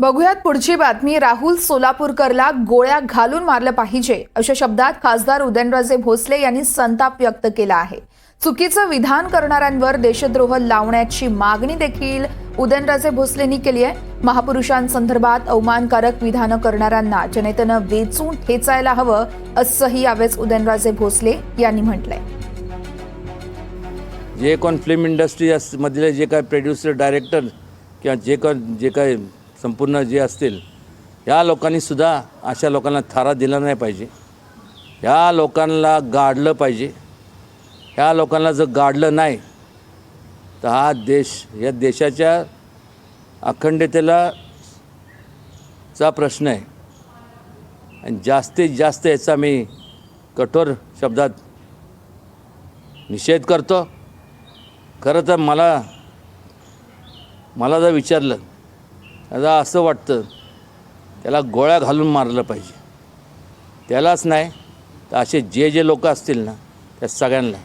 बघूयात पुढची बातमी. राहुल सोलापूरकरला गोळ्या घालून मारलं पाहिजे अशा शब्दात खासदार उदयनराजे भोसले यांनी संताप व्यक्त केला आहे. चुकीचं विधान करणाऱ्यांवर देशद्रोह लावण्याची मागणी देखील उदयनराजे भोसलेंनी केली आहे. महापुरुषांसंदर्भात अवमानकारक विधानं करणाऱ्यांना जनतेनं वेचून ठेचायला हवं असंही यावेळेस उदयनराजे भोसले यांनी म्हटलंय. जे कोण फिल्म इंडस्ट्री मधले जे काय प्रोड्युसर डायरेक्टर किंवा जे कोण जे काय संपूर्ण जे असतील या लोकांनी सुद्धा अशा लोकांना थारा दिला नाही पाहिजे. या लोकांना गाडलं पाहिजे. ह्या लोकांना जर गाडलं नाही तर हा देश या देशाच्या अखंडतेला चा प्रश्न आहे. आणि जास्तीत जास्त याचा मी कठोर शब्दात निषेध करतो. खरं तर मला मला जर विचारलं आता असं वाटतं त्याला गोळ्या घालून मारलं पाहिजे. त्यालाच नाही तर असे जे जे लोक असतील ना त्या सगळ्यांना